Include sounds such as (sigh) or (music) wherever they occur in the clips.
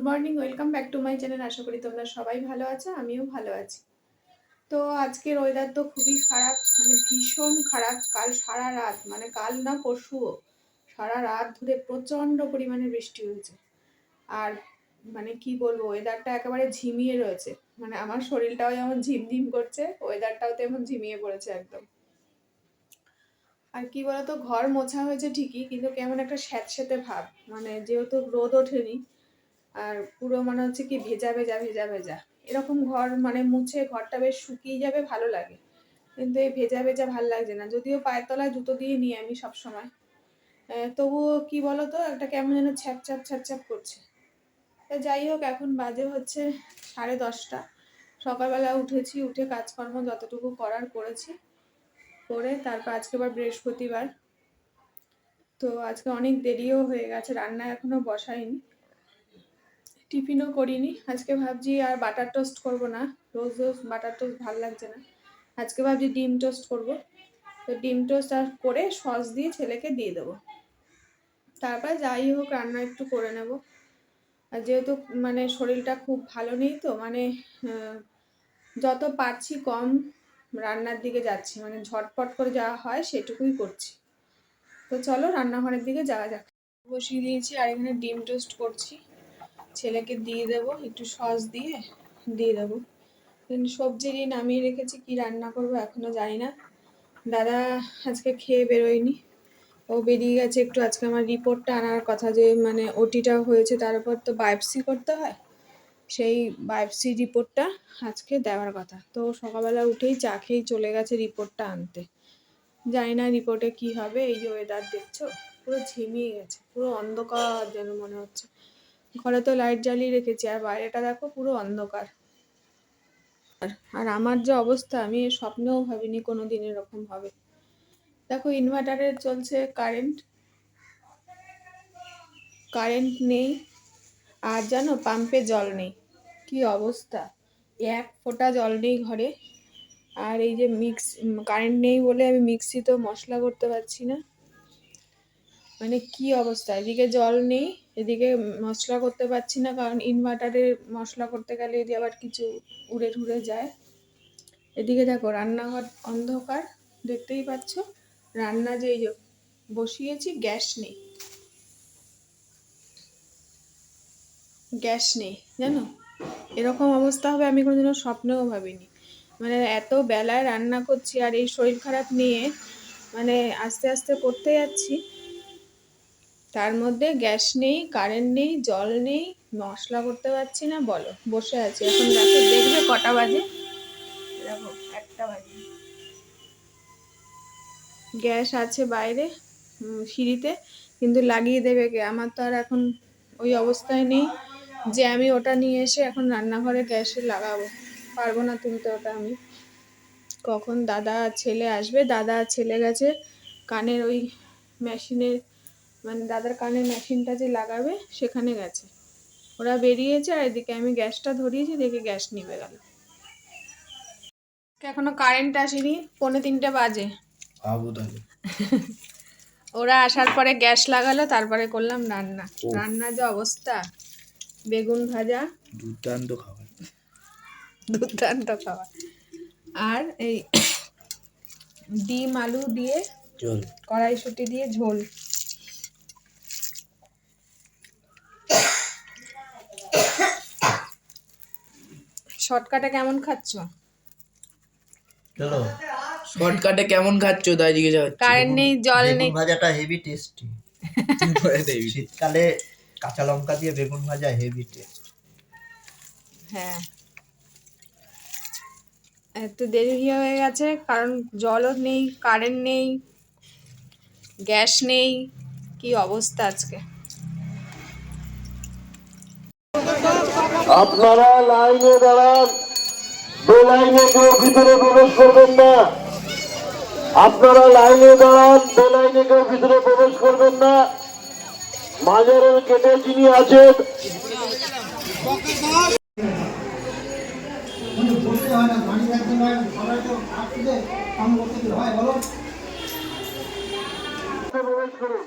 Good morning welcome back to my channel আশা করি তোমরা সবাই ভালো আছো, আমিও ভালো আছি। তো আজকের ওয়েদার তো খুবই খারাপ মানে ভীষণ খারাপ। কাল সারা রাত মানে কাল না পরশুও, সারা রাত ধরে প্রচণ্ড পরিমাণে বৃষ্টি হয়েছে। আর মানে কি বলব ওয়েদারটা একেবারে ঝিমিয়ে রয়েছে। মানে আমার শরীরটাও যেমন ঝিমঝিম করছে ওয়েদারটাও তেমন ঝিমিয়ে পড়েছে একদম। আর কি বলতো, ঘর মোছা হয়েছে ঠিকই, কিন্তু কেমন একটা স্যাঁতস্যাঁতে ভাব। মানে যেহেতু রোদ ওঠেনি আর পুরো মনে হচ্ছে কি ভেজা ভেজা ভেজা ভেজা। এরকম ঘর মানে মুছে ঘরটা বেশ শুকিয়ে যাবে, ভালো লাগে। কিন্তু এই ভেজা ভেজা ভালো লাগছে না। যদিও পায়ের তলায় জুতো দিয়ে নিই আমি সব সময় তবুও কি বলতো, একটা কেমন যেন ছ্যাপ ছ্যাপ ছ্যাপ ছ্যাপ করছে। তো যাই হোক, এখন বাজে হচ্ছে সাড়ে দশটা। সকালবেলা উঠেছি, উঠে কাজকর্ম যতটুকু করার করেছি। করে তারপর আজকে আবার বৃহস্পতিবার। তো আজকে অনেক দেরিও হয়ে গেছে, রান্না এখনও বসাইনি। টিফিনও করিনি। আজকে ভাবছি আর বাটার টোস্ট করব না। রোজ রোজ বাটার টোস্ট ভালো লাগছে না। আজকে ভাবছি ডিম টোস্ট করব। তো ডিম টোস্ট আর করে সস দিয়ে ছেলেকে দিয়ে দেবো। তারপর যাই হোক, রান্না একটু করে নেব। আর যেহেতু মানে শরীরটা খুব ভালো নেই তো মানে যত পারছি কম রান্নার দিকে যাচ্ছি। মানে ঝটপট করে যাওয়া হয় সেটুকুই করছি। তো চলো রান্নাঘরের দিকে যাওয়া যাক। বসিয়ে দিয়েছি আর এখানে ডিম টোস্ট করছি। ছেলেকে দিয়ে দেব, একটু সস দিয়ে দিয়ে দেবো। সবজিরই নামিয়ে রেখেছি, কি রান্না করব এখনও জানি না। দাদা আজকে খেয়ে বেরোয়নি। ও বেরিয়ে গেছে একটু, আজকে আমার রিপোর্টটা আনার কথা যে মানে ওটিটা হয়েছে, তার উপর তো বায়োপসি করতে হয়। সেই বায়োপসি রিপোর্টটা আজকে দেওয়ার কথা। তো সকালবেলা উঠেই চা খেয়েই চলে গেছে রিপোর্টটা আনতে। জানি না রিপোর্টে কি হবে, এই যে ওয়েদার দেখছ, পুরো ঝিমিয়ে গেছে, পুরো অন্ধকার যেন মনে হচ্ছে। ঘরে তো লাইট জ্বালিয়ে রেখেছি, আর বাইরেটা দেখো পুরো অন্ধকার। আর আমার যে অবস্থা, আমি স্বপ্নেও ভাবিনি কোনো দিন এরকম হবে। দেখো ইনভার্টারে চলছে কারেন্ট কারেন্ট নেই, আর জানো পাম্পে জল নেই। কি অবস্থা? এক ফোঁটা জল নেই ঘরে। আর এই যে মিক্স কারেন্ট নেই বলে আমি মিক্সিতেও মশলা করতে পারছি না। মানে কি অবস্থা? এদিকে জল নেই, এদিকে মশলা করতে পারছি না, কারণ ইনভার্টারে মশলা করতে গেলে এদিকে আবার কিছু উড়ে ঠুড়ে যায়। এদিকে দেখো, রান্নাঘর অন্ধকার, দেখতেই পাচ্ছ? রান্না যে বসিয়েছি, গ্যাস নেই। গ্যাস নেই, জানো? এরকম অবস্থা হবে, আমি কোনোদিনও স্বপ্নেও ভাবিনি। মানে এত বেলায় রান্না করছি, আর এই শরীর খারাপ নিয়ে মানে আস্তে আস্তে করতে যাচ্ছি তার মধ্যে গ্যাস নেই কারেন্ট নেই, জল নেই, মশলা করতে পারছি না, বলো, বসে আছি। এখন দেখো দেখবে কটা বাজে? দেখো, একটা বাজে। গ্যাস আছে বাইরে সিঁড়িতে, কিন্তু লাগিয়ে দেবে কে? আমার তো আর এখন ওই অবস্থায় নেই যে আমি ওটা নিয়ে এসে এখন রান্নাঘরে গ্যাসে লাগাবো। পারব না তুলতে ওটা আমি। কখন দাদা ছেলে আসবে? দাদা ছেলে গেছে, কানের ওই মেশিনের মানে দাদার কানের মেশিনটা যে লাগাবে সেখানে গেছে। ওরা বেরিয়েছে আর এদিকে আমি গ্যাসটা ধরিয়েছি দেখে গ্যাস নিভে গেল। এখনও কারেন্ট আসেনি পৌনে তিনটে বাজে। ওরা আসার পরে গ্যাস লাগালো তারপরে করলাম রান্না। রান্না যে অবস্থা বেগুন ভাজা। দুর্দান্ত খাবার। দুর্দান্ত খাবার। আর এই ডিম আলু দিয়ে কড়াইশুটি দিয়ে ঝোল। শর্টকাটে কেমন খাচ্ছ? চলো। শর্টকাটে কেমন খাচ্ছ? তাই জিজ্ঞেস কারেন্ট নেই জল বেগুন নেই। ভাজাটা হেভি (laughs) টেস্টি শীতকালে কাঁচা লঙ্কা দিয়ে বেগুন ভাজা হেভি টেস্ট হ্যাঁ। এত দেরি হয়ে গেছে কারণ জলও নেই কারেন্ট নেই গ্যাস নেই। কি অবস্থা আজকে? আপনারা লাইনে দাঁড়ান। দু লাইনে কেউ ভিতরে প্রবেশ করবেন না। আপনারা লাইনে দাঁড়ান, দু লাইনে কেউ ভিতরে প্রবেশ করবেন না। মাজারের কেটে যিনি আছেন প্রবেশ করুন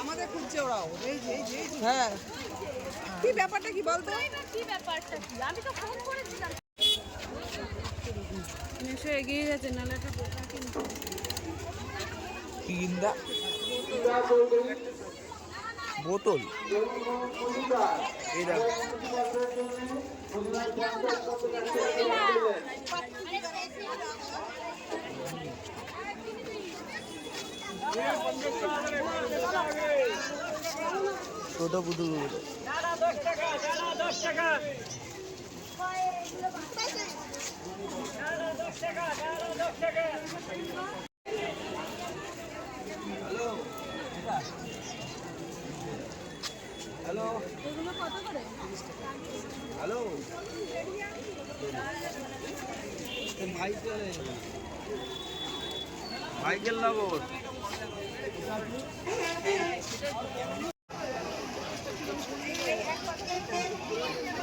আমাদের খুঁজছে ওরাও। এই যে এই যে এই যে। হ্যাঁ। কি ব্যাপারটা কি বলতো? কি ব্যাপারটা কি? আমি তো ফোন করেছিলাম। এগিয়ে গেছে নাহলে একটা বোকা কিন্তু কি গিন্দা বোতল। এই দেখ ছোট পুতুল। মাইকেল নগর দেখো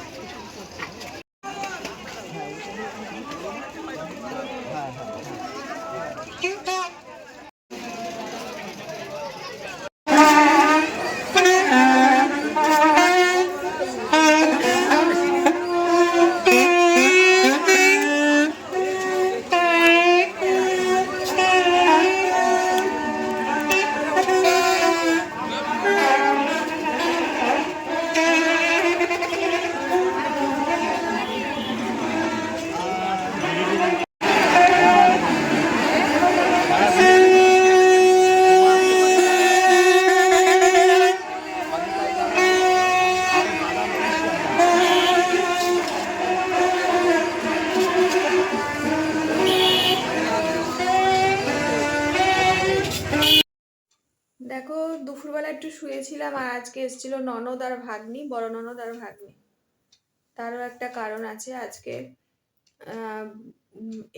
একটু শুয়েছিলাম আর আজকে এসেছিল ননদ আর ভাগ্নি, বড় ননদ আর ভাগ্নি। তারও একটা কারণ আছে আজকে।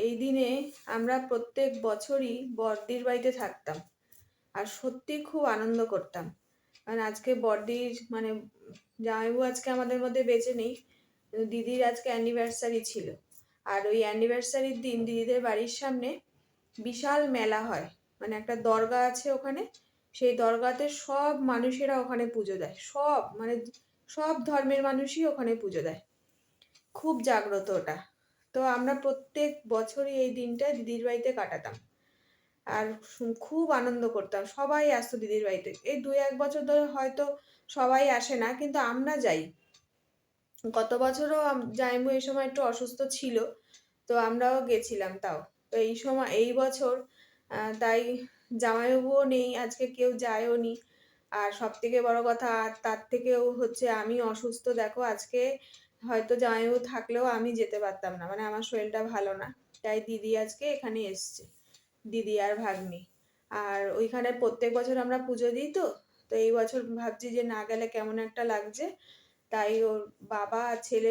এই দিনে আমরা প্রত্যেক বছরই বড়দির বাড়িতে থাকতাম আর সত্যি খুব আনন্দ করতাম। কারণ আজকে বড়দির মানে জামাইবু আজকে আমাদের মধ্যে বেঁচে নেই, দিদির আজকে অ্যানিভার্সারি ছিল। আর ওই অ্যানিভার্সারির দিন দিদিদের বাড়ির সামনে বিশাল মেলা হয়। মানে একটা দরগা আছে ওখানে সেই দরগাতে সব মানুষেরা ওখানে পুজো দেয়। সব মানে সব ধর্মের মানুষই ওখানে পুজো দেয়। খুব জাগ্রত ওটা। তো আমরা প্রত্যেক বছরই এই দিনটা দিদির বাড়িতে কাটাতাম। আর খুব আনন্দ করতাম। সবাই আসতো দিদির বাড়িতে। এই দুই এক বছর ধরে হয়তো সবাই আসে না, কিন্তু আমরা যাই। গত বছরও জাইমু এই সময় একটু অসুস্থ ছিল, তো আমরাও গেছিলাম তাও। তো এই সময়, এই বছর তাই জামাইবাবুও নেই, আজকে কেউ যায়ও নি। আর সব থেকে বড় কথা আর তার থেকেও হচ্ছে আমি অসুস্থ, দেখো আজকে হয়তো জামাইবাবু থাকলেও আমি যেতে পারতাম না মানে আমার শরীরটা ভালো না। তাই দিদি আজকে এখানে এসছে, দিদি আর ভাগ্নি। আর ওইখানে প্রত্যেক বছর আমরা পুজো দিই তো তো এই বছর ভাবছি যে না গেলে কেমন একটা লাগছে। তাই ওর বাবা আর ছেলে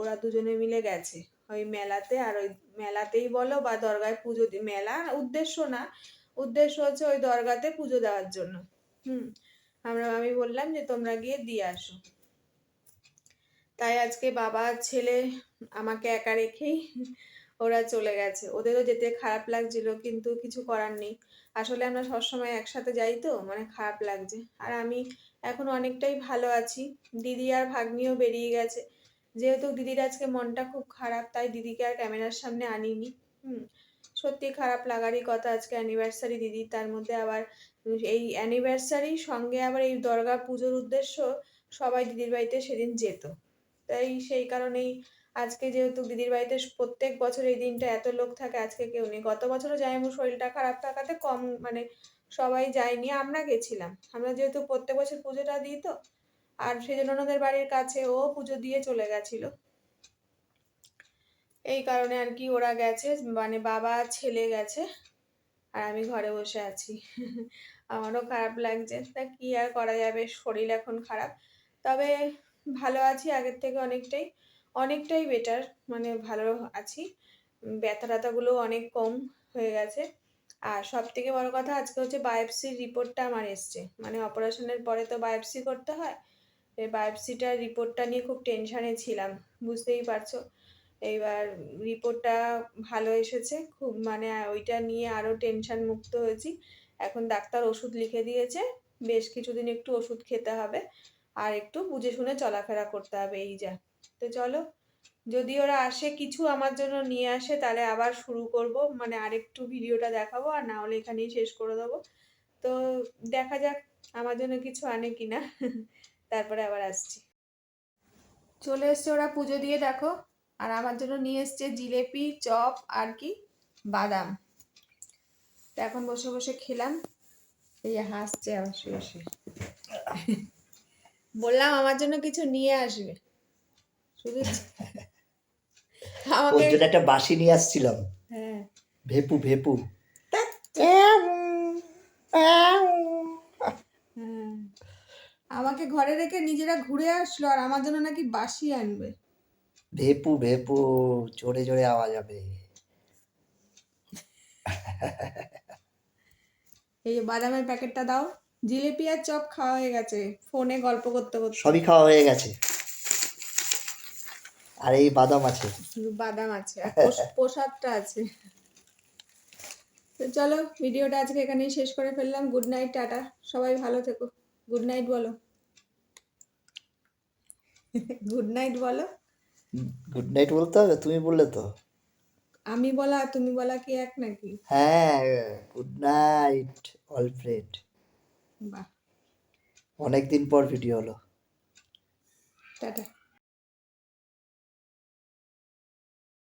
ওরা দুজনে মিলে গেছে, ওই মেলাতে। আর ওই মেলাতেই বলো বা দরগায় পুজো দি, মেলা উদ্দেশ্য না উদ্দেশ্য হচ্ছে ওই দরগাতে পুজো দেওয়ার জন্য। হুম, আমরা, আমি বললাম যে তোমরা গিয়ে দিয়ে আসো। তাই আজকে বাবা ছেলে আমাকে একা রেখেই ওরা চলে গেছে। ওদেরও যেতে খারাপ লাগছিল, কিন্তু কিছু করার নেই। আসলে আমরা সবসময় একসাথে যাই তো মানে খারাপ লাগছে। আর আমি এখন অনেকটাই ভালো আছি। দিদি আর ভাগ্নিও বেরিয়ে গেছে। যেহেতু দিদির আজকে মনটা খুব খারাপ, তাই দিদিকে আর ক্যামেরার সামনে আনিনি। হুম সত্যি খারাপ লাগারই কথা আজকে অ্যানিভার্সারি দিদি। তার মধ্যে আবার এই অ্যানিভার্সারি সঙ্গে আবার এই দরগা পুজোর উদ্দেশ্য সবাই দিদির বাড়িতে সেদিন যেত। তাই সেই কারণেই আজকে যেহেতু দিদির বাড়িতে প্রত্যেক বছর এই দিনটা এত লোক থাকে, আজকে কেউ নেই। গত বছরও যাইমু শরীরটা খারাপ থাকাতে কম মানে সবাই যায়নি, আমরা গেছিলাম। আমরা যেহেতু প্রত্যেক বছর পুজোটা দিই তো, আর সেই জন্য ওনাদের বাড়ির কাছে ও পুজো দিয়ে চলে গেছিল। এই কারণে আর কি ওরা গেছে মানে বাবা ছেলে গেছে, আর আমি ঘরে বসে আছি। আমারও খারাপ লাগছে, তা কি আর করা যাবে, শরীর এখন খারাপ। তবে ভালো আছি, আগের থেকে অনেকটাই অনেকটাই বেটার মানে ভালো আছি। ব্যথা ট্যাথাগুলো অনেক কম হয়ে গেছে। আর সব থেকে বড় কথা আজকে হচ্ছে বায়োপসির রিপোর্টটা আমার এসছে। মানে অপারেশনের পরে তো বায়োপসি করতে হয় এই বায়োপসিটার রিপোর্টটা নিয়ে খুব টেনশানে ছিলাম, বুঝতেই পারছ। এইবার রিপোর্টটা ভালো এসেছে। খুব মানে ওইটা নিয়ে আরও টেনশন মুক্ত হয়েছি। এখন ডাক্তার ওষুধ লিখে দিয়েছে। বেশ কিছুদিন একটু ওষুধ খেতে হবে। আর একটু বুঝে শুনে চলাফেরা করতে হবে এই যা। তো চলো, যদি ওরা আসে কিছু আমার জন্য নিয়ে আসে, তাহলে আবার শুরু করব। মানে আরেকটু ভিডিওটা দেখাবো আর না হলে এখানেই শেষ করে দেবো। তো দেখা যাক আমার জন্য কিছু আনে কিনা। (laughs) তারপরে আবার আসছি। চলে এসছে ওরা পুজো দিয়ে, দেখো। আর আমার জন্য নিয়ে এসছে জিলেপি চপ আর কি বাদাম। তো এখন বসে বসে খেলাম। এই হাসছে আবার শুয়ে শুয়ে। বললাম আমার জন্য কিছু নিয়ে আসবে। শুধু আমাকে জন্য একটা বাসি নিয়ে আসছিলাম। হ্যাঁ। ভেপু ভেপু। হ্যাঁ। আমাকে ঘরে রেখে নিজেরা ঘুরে আসলো আর আমার জন্য নাকি বাসি আনবে। ভেপু ভেপু জোরে জোরে আওয়াজ হবে। এই যে বাদামের প্যাকেটটা দাও। জিলিপি আর চপ খাওয়া হয়ে গেছে। ফোনে গল্প করতে করতে। সবই খাওয়া হয়ে গেছে। আর এই বাদাম আছে। বাদাম আছে। আর (laughs) প্রসাদটা আছে। তো চলো ভিডিওটা আজকে এখানেই শেষ করে ফেললাম। Good night tata. সবাই ভালো থেকো। গুড নাইট বলো। (laughs) গুড নাইট বলো। গুড নাইট বলতে? হবে তুমি বললে তো। আমি বলা তুমি বলা কি এক নাকি? হ্যাঁ গুড নাইট অল ফ্রেন্ড বাহ। অনেকদিন পর ভিডিও হলো। টাটা।